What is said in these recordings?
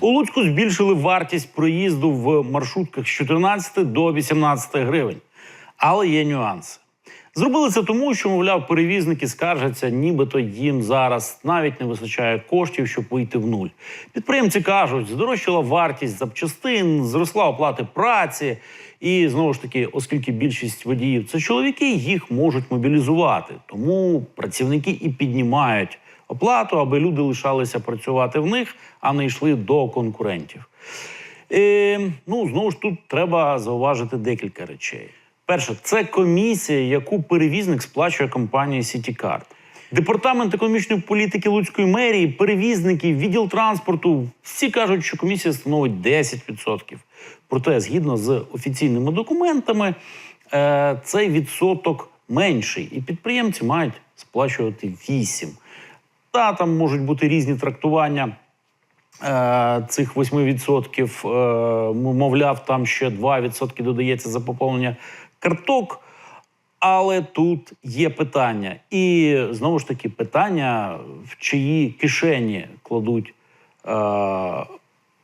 У Луцьку збільшили вартість проїзду в маршрутках з 14 до 18 гривень. Але є нюанси. Зробили це тому, що, мовляв, перевізники скаржаться, нібито їм зараз навіть не вистачає коштів, щоб вийти в нуль. Підприємці кажуть, здорожчала вартість запчастин, зросла оплати праці. І знову ж таки, оскільки більшість водіїв це чоловіки, їх можуть мобілізувати. Тому працівники і піднімають оплату, аби люди лишалися працювати в них, а не йшли до конкурентів. Е, ну, знову ж тут треба зауважити декілька речей. Перше, це комісія, яку перевізник сплачує компанії CityCard. Департамент економічної політики Луцької мерії, перевізники, відділ транспорту всі кажуть, що комісія становить 10%. Проте, згідно з офіційними документами, е, цей відсоток менший, і підприємці мають сплачувати 8%. Та там можуть бути різні трактування е, цих 8%, е, мовляв, там ще 2% додається за поповнення карток. Але тут є питання. І знову ж таки, питання, в чиї кишені кладуть е,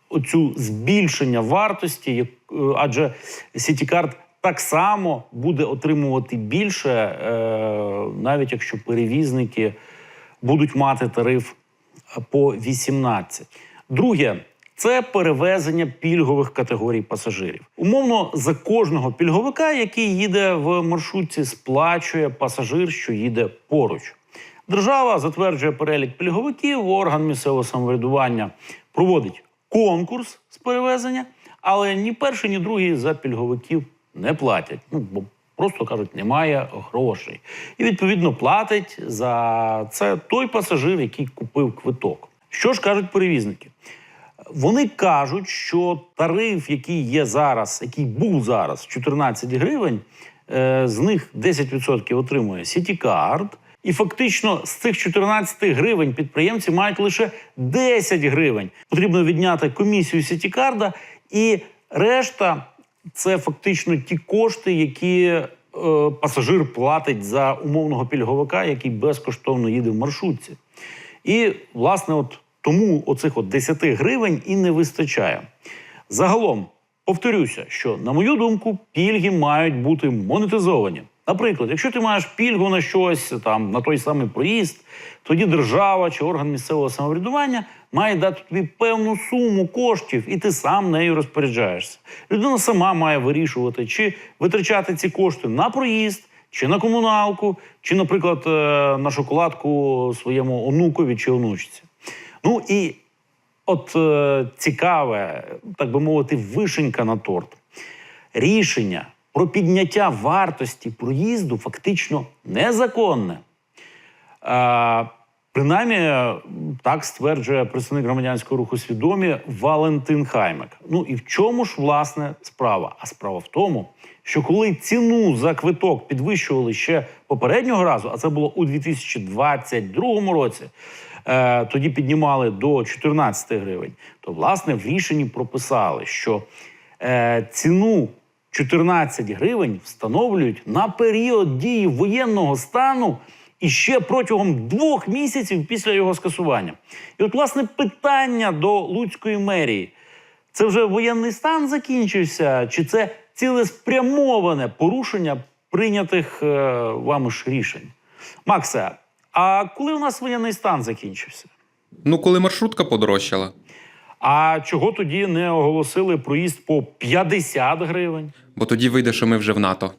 оцю збільшення вартості, е, адже CityCard так само буде отримувати більше, е, навіть якщо перевізники будуть мати тариф по 18. Друге. Це перевезення пільгових категорій пасажирів. Умовно, за кожного пільговика, який їде в маршрутці, сплачує пасажир, що їде поруч. Держава затверджує перелік пільговиків, орган місцевого самоврядування проводить конкурс з перевезення, але ні перший, ні другий за пільговиків не платять. Ну, бо просто кажуть, немає грошей. І відповідно платить за це той пасажир, який купив квиток. Що ж кажуть перевізники? Вони кажуть, що тариф, який є зараз, який був зараз 14 гривень, е, з них 10% отримує CityCard. І фактично з цих 14 гривень підприємці мають лише 10 гривень. Потрібно відняти комісію CityCard, і решта це фактично ті кошти, які е, пасажир платить за умовного пільговика, який безкоштовно їде в маршрутці. І, власне, от тому оцих от 10 гривень і не вистачає. Загалом, повторюся, що, на мою думку, пільги мають бути монетизовані. Наприклад, якщо ти маєш пільгу на щось, там на той самий проїзд, тоді держава чи орган місцевого самоврядування має дати тобі певну суму коштів, і ти сам нею розпоряджаєшся. Людина сама має вирішувати, чи витрачати ці кошти на проїзд, чи на комуналку, чи, наприклад, е, на шоколадку своєму онукові чи онучці. Ну і от е, цікаве, так би мовити, вишенька на торт. Рішення про підняття вартості проїзду фактично незаконне. Е, принаймні, так стверджує представник громадянського руху свідомі Валентин Хаймек. Ну і в чому ж власне справа? А справа в тому, що коли ціну за квиток підвищували ще попереднього разу, а це було у 2022 році, е, тоді піднімали до 14 гривень, то власне в рішенні прописали, що е, ціну 14 гривень встановлюють на період дії воєнного стану і ще протягом двох місяців після його скасування. І от, власне, питання до Луцької мерії: це вже воєнний стан закінчився, чи це цілеспрямоване порушення прийнятих е, вами ж рішень? Максе, а коли у нас воєнний стан закінчився? Ну, коли маршрутка подорожчала. А чого тоді не оголосили проїзд по 50 гривень? Бо тоді вийде, що ми вже в НАТО.